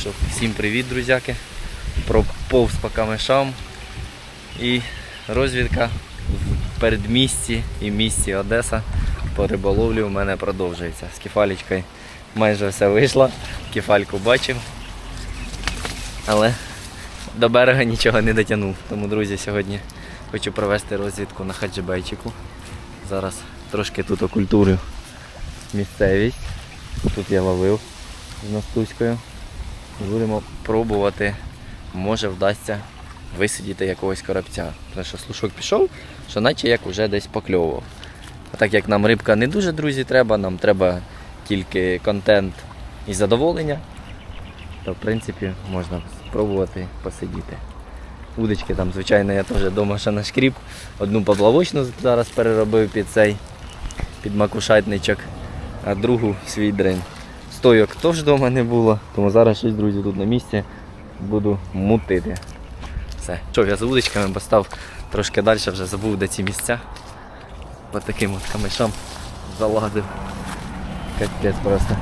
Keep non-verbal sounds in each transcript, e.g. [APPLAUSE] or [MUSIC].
що, всім привіт, друзяки. Проповз по камешам. І розвідка в передмісті і місті Одеса по риболовлі у мене продовжується. З кефалічкою майже все вийшло. Кефальку бачив. Але до берега нічого не дотягнув. Тому, друзі, сьогодні хочу провести розвідку на хаджибейчику. Зараз трошки тут окультурю місцевість. Тут я ловив з Настуською. Будемо пробувати, може вдасться висидіти якогось коробця. Тому що слушок пішов, що наче як вже десь покльовував. А так як нам рибка не дуже, друзі, треба, нам треба тільки контент і задоволення, то в принципі можна спробувати посидіти. Удочки там, звичайно, я теж вдома ще нашкріп. Одну поплавочну зараз переробив під цей, під макушатничок, а другу свій дрин. Стойок теж вдома не було, тому зараз щось, друзі, тут на місці буду мутити. Все. Що, я з удочками постав трошки далі, вже забув, де ці місця. По таким от камешам заладив. Капець просто.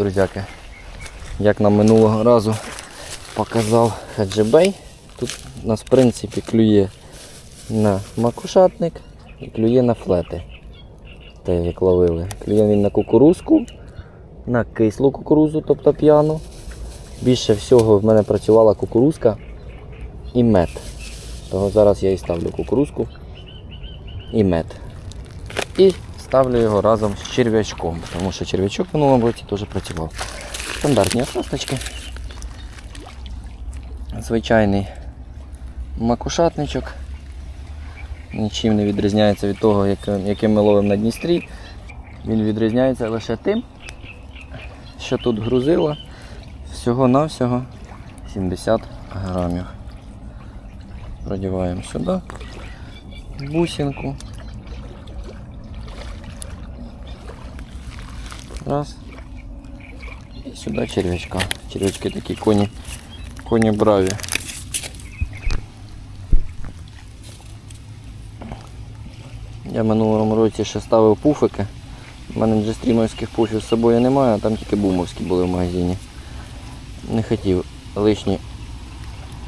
Друзяки, як нам минулого разу показав хаджибей, тут у нас в принципі клює на макушатник і клює на флети. Те, як ловили. Клює він на кукурузку, на кислу кукурузу, тобто п'яну. Більше всього в мене працювала кукурузка і мед. Того зараз я і ставлю кукурузку і мед. І ставлю його разом з черв'ячком, тому що черв'ячок в минулому році теж працював. Стандартні оснасточки. Звичайний макушатничок. Нічим не відрізняється від того, як- яким ми ловимо на Дністрі. Він відрізняється лише тим, що тут грузило всього-навсього 70 грамів. Продіваємо сюди бусинку. Раз. І сюди черв'ячка. Черв'ячки такі коні, коні браві. Я в минулому році ще ставив пуфики. У мене джестрімовських пуфів з собою немає, а там тільки бумовські були в магазині. Не хотів лишні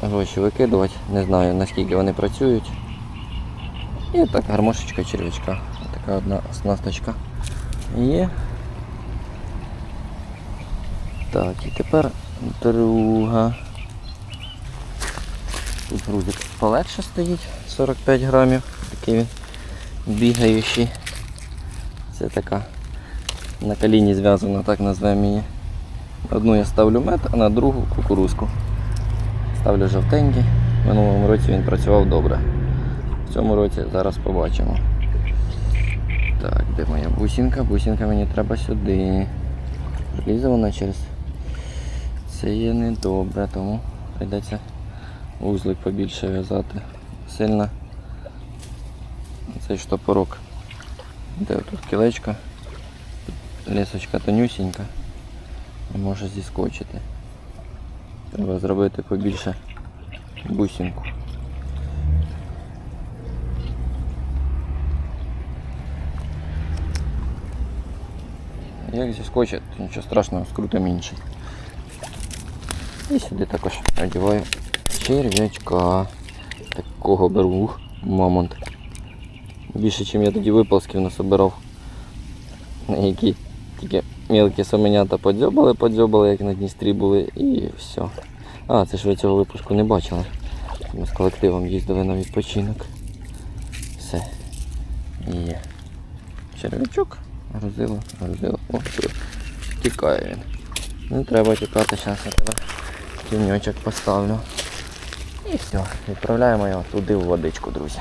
гроші викидувати, не знаю наскільки вони працюють. І так гармошечка черв'ячка. Така одна оснасточка є. Так, і тепер друга. Тут грузик полегше стоїть, 45 грамів, такий він бігаючий. Це така на коліні зв'язана, так назвемо її. Одну я ставлю мед, а на другу кукурузку. Ставлю жовтенький. В минулому році він працював добре. В цьому році зараз побачимо. Так, де моя бусинка? Бусинка мені треба сюди. Пролізе вона через Це є недобре, тому прийдеться вузлик побільше в'язати. Сильно цей штопорок. Де тут кілечко, лісочка тонюсінька і може зіскочити. Треба зробити побільше бусинку. Як зіскочить, то нічого страшного, скрутом інший. І сюди також одягаю черв'ячка. Такого беру мамонт. Більше, ніж я тоді виползків насобирав. На які тільки мілкі соменята подзьобали, подзьобали, як на Дністрі були, і все. А, це ж ви цього випуску не бачили. Ми з колективом їздили на відпочинок. Все. Є. Черв'ячок. Грузило, грузило. О. Тікає він. Не треба тікати, зараз я тебе тіньочок поставлю. І все, відправляємо його туди в водичку, друзі.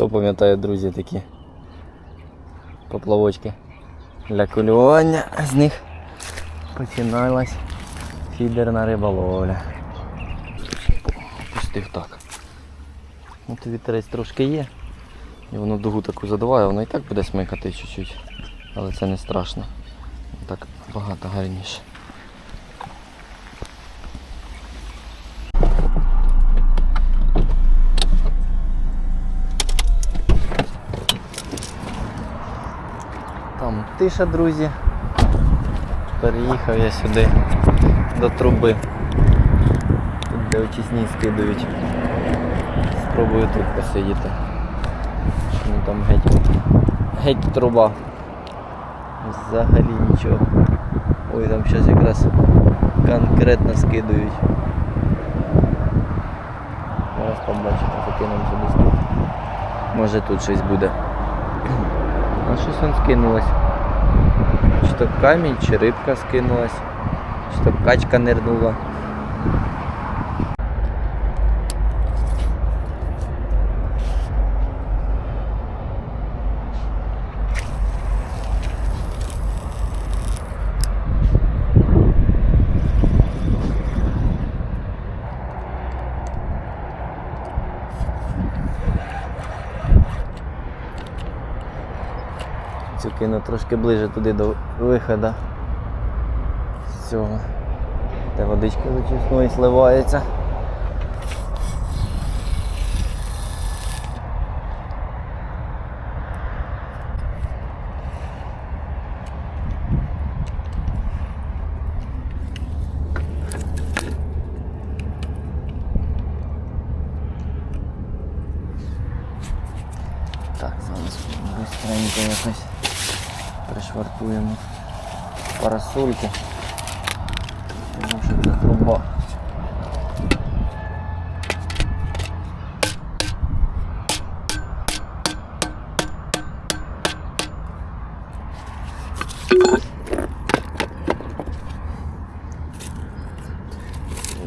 Хто пам'ятає, друзі, такі поплавочки для кулювання з них починалась фідерна риболовля. Пустив так. От вітерець трошки є. І воно дугу таку задуває, воно і так буде смикати чуть-чуть. Але це не страшно. Так багато гарніше. Там тиша, друзі. Переїхав я сюди до труби. Тут де очисні скидують. Спробую тут посидіти. Що ну там геть. Геть труба. Взагалі нічого. Ой, там щось якраз конкретно скидують. Зараз побачимо, закинемо сюди. Може тут щось буде. [CLEARS THROAT] А щось он скинулось. То камінь, чи рибка скинулась, чи то качка нирнула. Кину трошки ближе туди до виходу з цього. Де водичка з очисної сливається. Так, зараз быстренько якось пришвартуємо парасольки. Тому що це труба.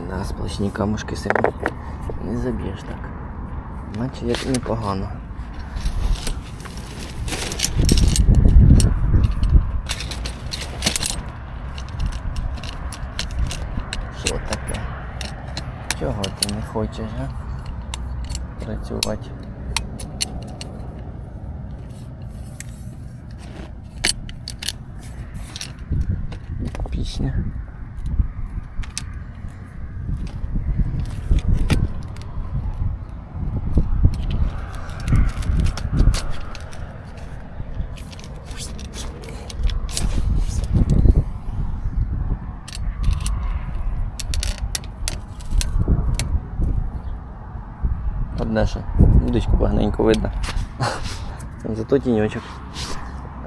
На сплошні камушки сильно не заб'єш так. Наче як непогано. Хочеш, а? працювати. Пісня. Одне ще. Удочку багненько видно. [LAUGHS] Зато тіньочок.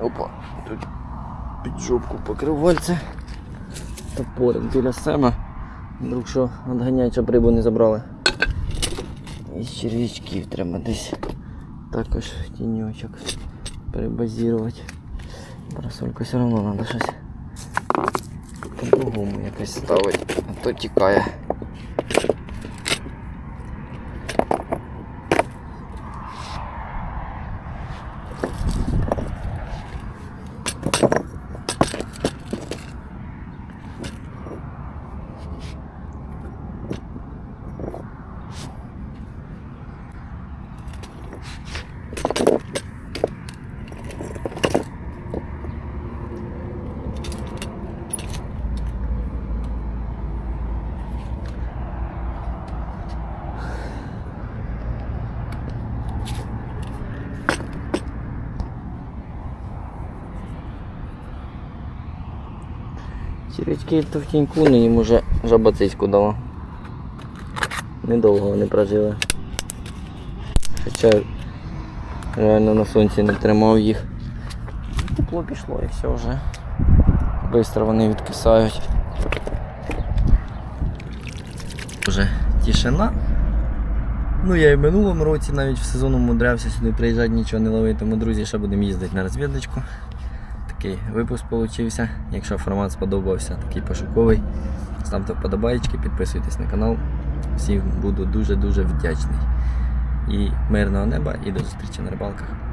Опа, тут під жопку покривальце. Топорик біля сема. Вдруг що відганять, щоб рибу не забрали. Із черв'ячків треба десь також тіньочок перебазірувати. Парасольку все одно треба щось по-другому якось ставити, а то тікає. Червячки то в тіньку, ну їм уже жаба цицьку дала. Недовго вони прожили. Хоча реально на сонці не тримав їх. Тепло пішло і все вже. Бистро вони відкисають. Вже тишина. Ну я і в минулому році навіть в сезон умудрявся сюди приїжджати, нічого не ловити. Тому, друзі, ще будемо їздити на розвідочку. Такий випуск получився. Якщо формат сподобався, такий пошуковий, ставте вподобайки, підписуйтесь на канал. Всім буду дуже-дуже вдячний. І мирного неба, і до зустрічі на рибалках.